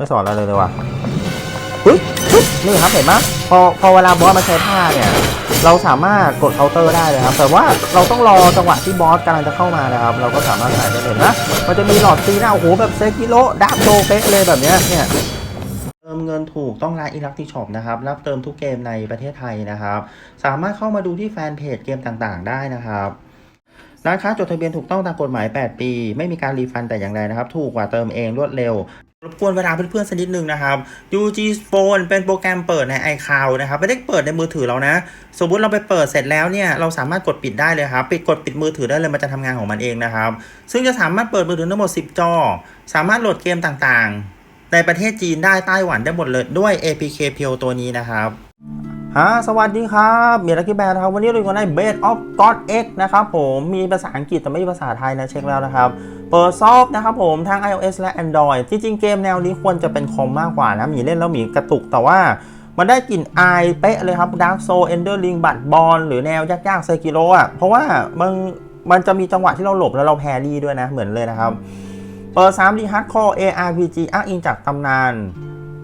ไม่สอนอะไรเลยเลยว่ะเฮ้ยเฮ้ยนี่ครับเห็นไหมพอพอเวลาบอสมาใช้ท่าเนี่ยเราสามารถกดเคาน์เตอร์ได้เลยครับ แต่ว่าเราต้องรอจังหวะที่บอสกำลังจะเข้ามานะครับ เราก็สามารถใส่ได้เลยนะ มันจะมีหลอดตีหน้าโอ้โหแบบเซกิโลดาบโดเป๊ะเลยแบบเนี้ยเนี่ยเติมเงินถูกต้องร้านอิลักติช็อปนะครับ รับเติมทุกเกมในประเทศไทยนะครับ สามารถเข้ามาดูที่แฟนเพจเกมต่างๆ ได้นะครับร้านค้าจดทะเบียนถูกต้องตามกฎหมาย 8 ปี ไม่มีการรีฟันแต่อย่างใดนะครับ ถูกกว่าเติมเองรวดเร็ว รบกวนเวลาเพื่อนๆสักนิดนึงนะครับ UG Phone เป็นโปรแกรมเปิดใน iCloud นะครับ ไม่ได้เปิดในมือถือเรานะ สมมติเราไปเปิดเสร็จแล้วเนี่ย เราสามารถกดปิดได้เลยครับ ปิดกดปิดมือถือได้เลยมันจะทำงานของมันเองนะครับ ซึ่งจะสามารถเปิดมือถือทั้งหมด 10 จอ สามารถโหลดเกมต่างๆ ในประเทศจีนได้ไต้หวันได้หมดเลยด้วย APK p e o ตัวนี้นะครับฮะสวัสดีครับเมียรักกี้แบร์นะครับ วันนี้เราอยู่ใน Base of God X นะครับผม มีภาษาอังกฤษแต่ไม่มีภาษาไทยนะเช็คแล้วนะครับ เปิดซอฟต์นะครับผมทาง iOS และ Android ที่จริงเกมแนวนี้ควรจะเป็นคอมมากกว่านะหมีเล่นแล้วหมีกระตุกแต่ว่ามันได้กลิ่นอายเป๊ะเลยครับ Dark Soul Ender Ring บัตบอลหรือแนวยากๆเซกิโ o อะเพราะว่ามันมันจะมีจังหวะที่เราหลบแล้วเราแพรี่ด้วยนะเหมือนเลยนะครับ เปิด 3D Hardcore ARPG อ้างอิงจากตำนาน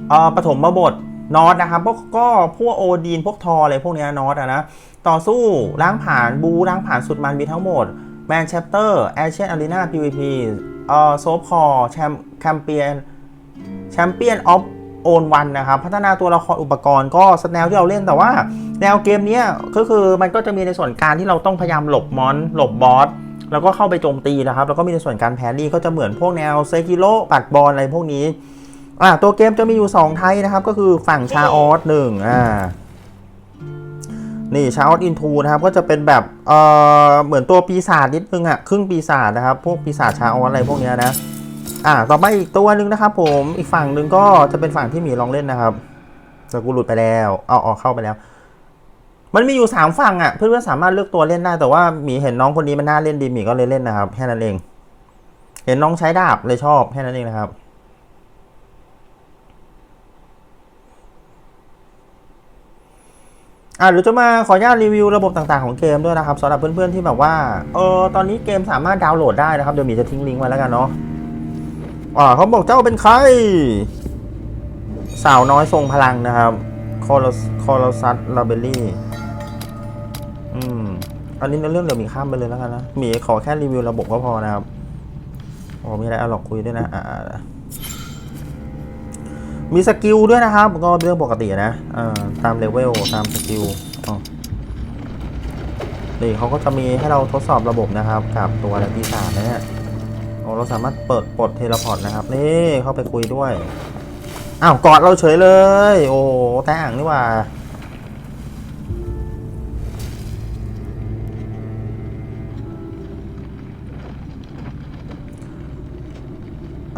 เอ่อปฐมบทนอตนะครับพวกก็พวกโอดีนพวกทออะไรพวกเนี้ยนอตอะนะต่อสู้ล้างผ่านบูล้างผ่านสุดมันมีทั้งหมด แมนเชสเตอร์แอเชียนอารีนา PVP เอ่อโซฟคอร์แชมแชมเปียนแชมเปียนออฟโอนวันนะครับพัฒนาตัวละครอุปกรณ์ก็สแนวที่เราเล่นแต่ว่า แนวเกมนี้ก็คือมันก็จะมีในส่วนการที่เราต้องพยายามหลบมอน หลบบอสแล้วก็เข้าไปโจมตีนะครับ แล้วก็มีในส่วนการแพรรี่ก็จะเหมือนพวกแนวเซกิโ o ปัดบอลอะไรพวกนี้อ่าตัวเกมจะมีอยู่ 2 ไทยนะครับ ก็คือฝั่งชาออสหนึ่งอ่า นี่ชาออสอินทูนะครับก็จะเป็นแบบเอ่อเหมือนตัวปีศาจนิดนึงอะครึ่งปีศาจนะครับพวกปีศาจชาออสอะไรพวกเนี้ยนะอ่าต่อไปอีกตัวนึงนะครับผมอีกฝั่งหนึ่งก็จะเป็นฝั่งที่หมีลองเล่นนะครับแต่กูหลุดไปแล้วเอาออกเข้าไปแล้ว มันมีอยู่สามฝั่งอะเพื่อนๆสามารถเลือกตัวเล่นได้แต่ว่าหมีเห็นน้องคนนี้มันน่าเล่นดีหมีก็เลยเล่นนะครับแค่นั้นเอง เห็นน้องใช้ดาบเลยชอบแค่นั้นเองนะครับ อะหรือจะมาขออนุญาตรีวิวระบบต่างๆของเกมด้วยนะครับสำหรับเพื่อนๆที่แบบว่าเออตอนนี้เกมสามารถดาวน์โหลดได้นะครับเดี๋ยวหมีจะทิ้งลิงก์ไว้แล้วกันเนาะอ่าเขาบอกเจ้าเป็นใคร สาวน้อยทรงพลังนะครับคอร์คอร์ซัสลาเบลลี่อืมอันนี้ในเรื่องเดี๋ยวหมีข้ามไปเลยแล้วกันนะหมีขอแค่รีวิวระบบก็พอนะครับอ๋อมีอะไรอาหลอกคุยด้วยนะอ่า มีสกิลด้วยนะครับก็เรื่องปกตินะตามเลเวลตามสกิลนี่เขาก็จะมีให้เราทดสอบระบบนะครับ กับตัวแรปีสามนะเนี่ยโอ้เราสามารถเปิดปลดเทเลพอร์ตนะครับ นี่เข้าไปคุยด้วยอ้าวกอดเราเฉยเลย โอ้แต่างนี่ว่า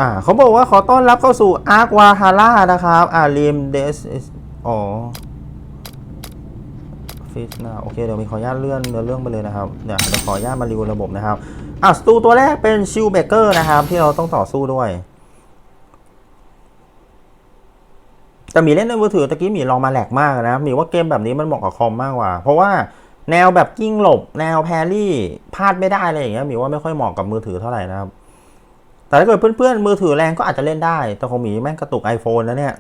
อ่าเขาบอกว่าขอต้อนรับเข้าสู่อาร์ควาฮาร่านะครับ อาริมเดสอ๋อฟิสนะโอเคเดี๋ยวมีขออนุญาตเลื่อนเนื้อเรื่องไปเลยนะครับเนี่ยเดี๋ยวขออนุญาตมารีวิวระบบนะครับอ่าสตูตัวแรกเป็นชิลเบเกอร์นะครับ ที่เราต้องต่อสู้ด้วยแต่หมีเล่นในมือถือตะกี้หมีลองมาแหลกมากนะหมีว่าเกมแบบนี้มันเหมาะกับคอมมากกว่า เพราะว่าแนวแบบกิ้งหลบ แนวแพรี่พลาดไม่ได้อะไรอย่างเงี้ยหมีว่าไม่ค่อยเหมาะกับมือถือเท่าไหร่นะครับ แต่ถ้าเกิดเพื่อนๆมือถือแรงก็อาจจะเล่นได้ แต่ของหมีแม่งกระตุก iPhone แล้วเนี่ย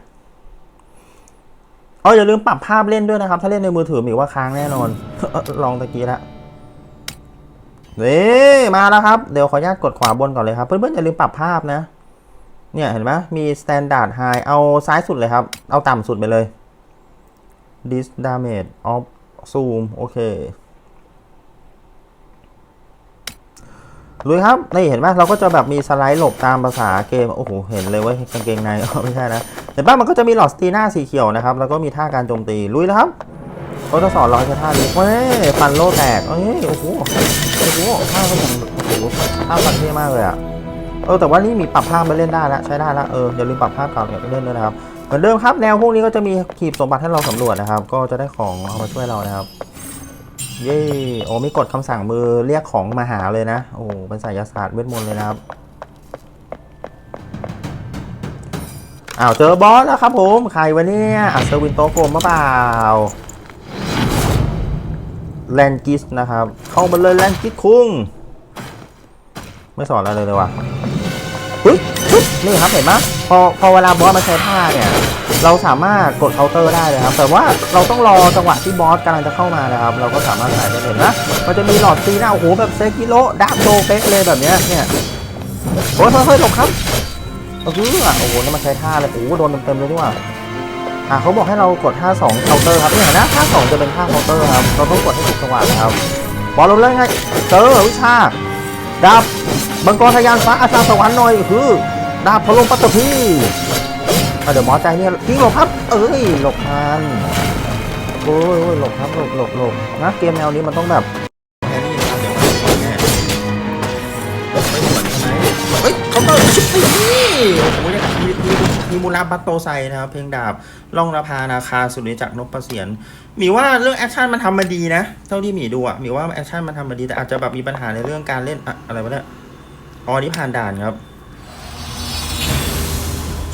อาอย่าลืมปรับภาพเล่นด้วยนะครับ ถ้าเล่นในมือถือหมีว่าค้างแน่นอน ลองตะกี้ละนี่มาแล้วครับ เดี๋ยวขออนุญาตกดขวาบนก่อนเลยครับ เพื่อนๆอย่าลืมปรับภาพนะ เนี่ยเห็นไหมมี standard high เอาซ้ายสุดเลยครับ เอาต่ำสุดไปเลย dis damage of zoom โอเค ลุยครับ นี่เห็นไหมเราก็จะแบบมีสไลด์หลบตามภาษาเกม โอ้โห เห็นเลยว่ากางเกงในไม่ใช่นะ เห็นป่ะมันก็จะมีหลอดสตีน้าสีเขียวนะครับ แล้วก็มีท่าการโจมตี ลุยแล้วครับเขาจะสอนเราให้ใช้ท่านี้เว้ยฟันโลแตกเอ้ย โอ้โห โอ้โหท่าก็ยังโอ้โหท่าฟันเท่มากเลยอะเออแต่ว่านี่มีปรับภาพมาเล่นได้แล้วใช้ได้แล้วเอออย่าลืมปรับภาพเก่าเนี่ยเล่นด้วยนะครับเหมือนเดิมครับแนวพวกนี้ก็จะมีขีบสมบัติให้เราสำรวจนะครับ ก็จะได้ของเอามาช่วยเรานะครับ เย้โอ้มีกดคำสั่งมือเรียกของมาหาเลยนะ โอ้เป็นสายศาสตร์เวทมนต์เลยนะครับอ้าวเจอบอสแล้วครับผมใครวะเนี่ยอัศวินโตโกมมาเปล่าแลนกิสนะครับ เข้ามาเลยแลนกิสคุงไม่สอนอะไรเลยเลยว่ะเฮ้ยนี่ครับเห็นไหมพพอพอเวลาบอสมาใช้ท่าเนี่ย เราสามารถกดเคาน์เตอร์ได้เลยครับ แต่ว่าเราต้องรอจังหวะที่บอสกำลังจะเข้ามานะครับ เราก็สามารถใส่ได้เลยนนะมันจะมีหลอดตีหน้าโอ้โหแบบเซกิโลดาบโดเป๊กเลยแบบเนี้ยเนี่ยโอ้ยเฮ้ยหลบครับเออโอ้โหนี่มาใช้ท่าเลยโอ้โหโดนเต็มๆเลยดีกว่าอะเขาบอกให้เรากดท่าสองเคาน์เตอร์ครับเนี่ยเห็นะท่าสองจะเป็นท่าเคาน์เตอร์ครับเราต้องกดให้ถูกจังหวะนะครับบอลลงเลยไงเจอวิชาดาบมังกรทะยานฟ้าอาชาสวรรค์หน่อยคือดาบพลงปัตตพี เดี๋ยวหมอใจเนี่ยทิ้งหลบครับ เอ้ยหลบทันโอ้ยโอ้ยหลบครับหลบหลบหลบนะเกมแนวนี้มันต้องแบบเดี๋ยวมันก่อนแน่ไม่เหมือนใช่ไหมเฮ้ยเขาเปิดชิปปี้โอ้โหเนี่ยมีมีมีมูราบัตโตไซนะครับเพลงดาบล่องระพานาคาสุริจักรนพประเสียนมีว่าเรื่องแอคชั่นมันทำมาดีนะ เท่าที่หมีดูอะมีว่าแอคชั่นมันทำมาดีแต่อาจจะแบบมีปัญหาในเรื่องการเล่นอะอะไรวะเนี่ยอ๋อนี่ผ่านด่านครับ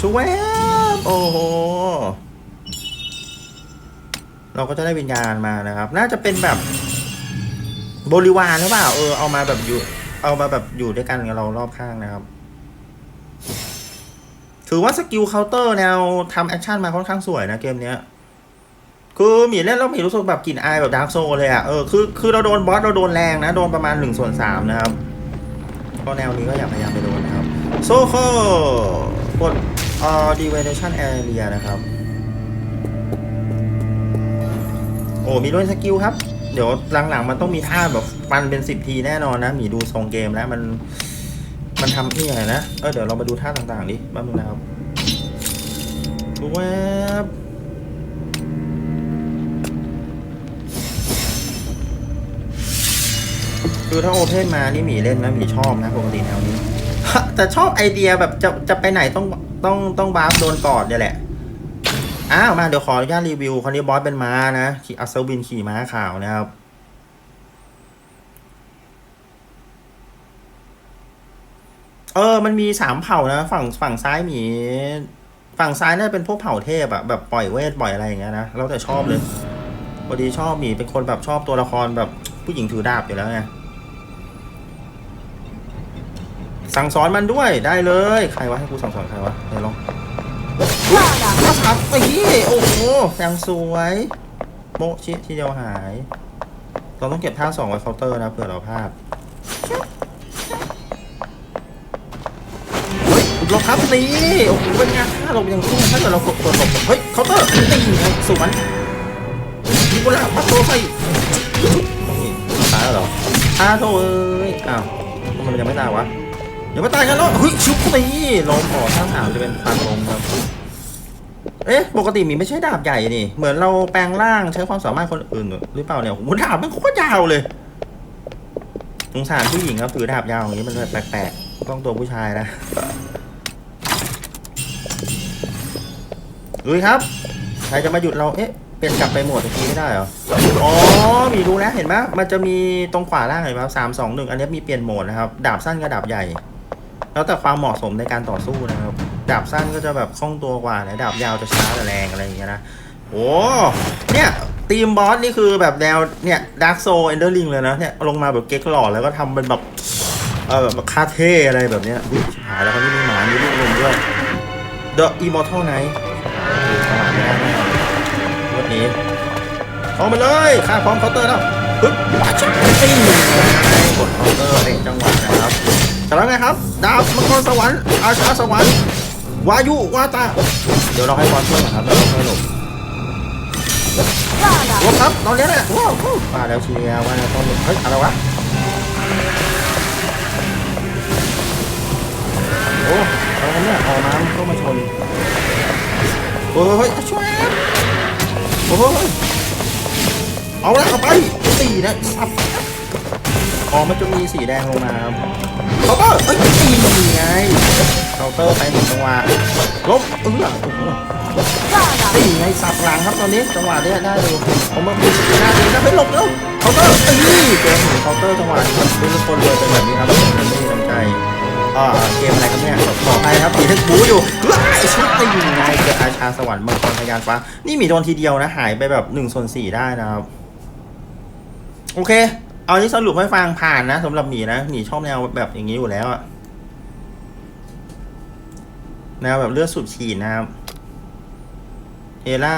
ช่วบ โอ้โห เราก็จะได้วิญญาณมานะครับ น่าจะเป็นแบบบริวารหรือเปล่า เออ เอามาแบบอยู่ เอามาแบบอยู่ด้วยกันกับเรารอบข้างนะครับ ถือว่าสกิลเคาน์เตอร์แนวทำแอคชั่นมาค่อนข้างสวยนะเกมเนี้ย คือหมีเล่นแล้วหมีรู้สึกแบบกลิ่นอายแบบดาร์กโซเลยอะ เออ คือ คือเราโดนบอสเราโดนแรงนะ โดนประมาณหนึ่งส่วนสามนะครับ ก็แนวนี้ก็อยากพยายามไปโดนนะครับ โซโคกด อ่อ divination area นะครับ โอ้ มีด้วยสกิลครับ เดี๋ยวหลังๆ มันต้องมีท่าแบบปันเป็นสิบทีแน่นอนนะ มีดูทรงเกมแล้วมัน มันทำนี่ไงนะ เออเดี๋ยวเรามาดูท่าต่างๆดิแป๊บนึงนะครับแวบคือถ้าโอเพนมานี่หมีเล่นไหมหมีชอบนะปกติแนวนี้ แต่ชอบไอเดียแบบจะจะไปไหนต้อง ต้องต้องบาฟโดนกอดเนี่ยแหละ อ้าวมาเดี๋ยวขออนุญาตรีวิวคนนี้บอสเป็นม้านะขี่อัศวินขี่ม้าขาวนะครับเออ มันมีสามเผ่านะ ฝั่งฝั่งซ้ายมี ฝั่งซ้ายน่าจะเป็นพวกเผ่าเทพอะแบบปล่อยเวทปล่อยอะไรอย่างเงี้ยนะเราแต่ชอบเลยพอดีชอบมีเป็นคนแบบชอบตัวละครแบบผู้หญิงถือดาบอยู่แล้วไง สั่งสอนมันด้วยได้เลย ใครวะให้กูสั่งสอนใครวะไหนลองมาสับไปยี่โอ้โหยังสวยโมชิทีเดียวหาย เราต้องเก็บท่าสองไว้เคาน์เตอร์นะเผื่อเราพลาดเฮ้ยหลบครับนี่โอ้โหเป็นไงถ้าเรายังสู้ถ้าเกิดเรากดกดหลบเฮ้ยเคาน์เตอร์นี่ไงสวนมีกุหลาบพัดโตใส่นี่ตายแล้วเหรออ้าโธ่เอ้ยอ้าวทำไมมันยังไม่ตายวะ เดี๋ยวมาตายกันแล้วเฮ้ยชุบตีลมอ๋อท่าทางจะเป็นฟันลมครับ เอ๊ะ ปกติหมีไม่ใช่ดาบใหญ่นี่ เหมือนเราแปลงร่างใช้ความสามารถคนอื่นหรือเปล่าเนี่ยโอ้ดาบมันโคตรยาวเลยสงสารผู้หญิงครับถือดาบยาวอย่างนี้มันแปลกๆ ต้องตัวผู้ชายนะลุยครับ ใครจะมาหยุดเรา เอ๊ะ เป็นกลับไปโหมดตะกี้ไม่ได้เหรอ อ๋อ มีรู้แล้วเห็นไหมมันจะมีตรงขวาล่างเห็นไหมสามสองหนึ่งอันนี้มีเปลี่ยนโหมดนะครับ ดาบสั้นกับดาบใหญ่ แล้วแต่ความเหมาะสมในการต่อสู้นะครับ ดาบสั้นก็จะแบบคล่องตัวกว่านะดาบยาวจะช้าแต่แรงอะไรอย่างเงี้ยนะโอ้เนี่ยทีมบอสนี่คือแบบแนวเนี่ยดาร์กโซเอนเดอร์ลิงเลยนะเนี่ยลงมาแบบเก๊กหล่อแล้วก็ทำเป็นแบบเออแบบคาเท่อะไรแบบเนี้ยหายแล้วคนนี้มีหมามีลูกนมด้วย The Immortal Knight โอ้โหขนาดไม่ได้แน่วันนี้เอามาเลยค่าพร้อมเคาน์เตอร์แล้วปึ๊บวัชตีกดเคาน์เตอร์เตะจังหวะนะครับ แต่แล้วไงครับ ดาบมังกรสวรรค์อาชาสวรรค์วายุวาตา เดี๋ยวเราให้บอลช่วยก่อนครับแล้วเราค่อยหลบหลบครับตอนนี้แหละว้าวมาแล้วเชียร์ว่าแล้วต้องหลบเฮ้ยอะไรวะโอ้อะไรเนี่ยออกน้ำเข้ามาชนโอ้ยเฮ้ยช่วยโอ้ยเอาละเอาไปตีนะสับอ๋อมันจะมีสีแดงลงมาครับ เคาน์เตอร์เอ้ยตีไงเคาน์เตอร์ไปหนึ่งจังหวะลบเออโอ้โหตีไงสับหลังครับตอนนี้จังหวะเนี้ยได้ดูผมมามีสกิลหน้าดีนะไม่หลบแล้วเคาน์เตอร์ตีเกมเคาน์เตอร์จังหวะนี้ดูทุกคนเลยเป็นแบบนี้ครับมันไม่มีน้ำใจอ่าเกมอะไรครับเนี่ยขอไปครับมีทั้งบูอยู่ว้ายชักตีไงเกิดอาชาสวรรค์มังกรพยานฟ้านี่มีโดนทีเดียวนะหายไปแบบหนึ่งส่วนสี่ได้นะครับ โอเค เอาที่สรุปให้ฟังผ่านนะสำหรับหมีนะหมีชอบแนวแบบอย่างนี้อยู่แล้วอะแนวแบบเลือดสูบฉีดนะครับ เอล่า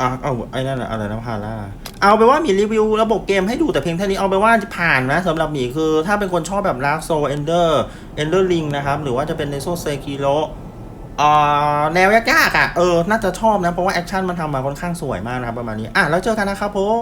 อะเอาไอ้นั่นอะไรนะพาร่าเอาไปว่ามีรีวิวระบบเกมให้ดูแต่เพียงเท่านี้เอาไปว่าผ่านนะสำหรับหมีคือถ้าเป็นคนชอบแบบลากโซเอนเดอร์เอนเดอร์ลิงนะครับ หรือว่าจะเป็นในโซเซกิโร แนวยากๆอะเออ น่าจะชอบนะ เพราะว่าแอคชั่นมันทำมาค่อนข้างสวยมากนะครับประมาณนี้ อะ แล้วเจอกันนะครับผม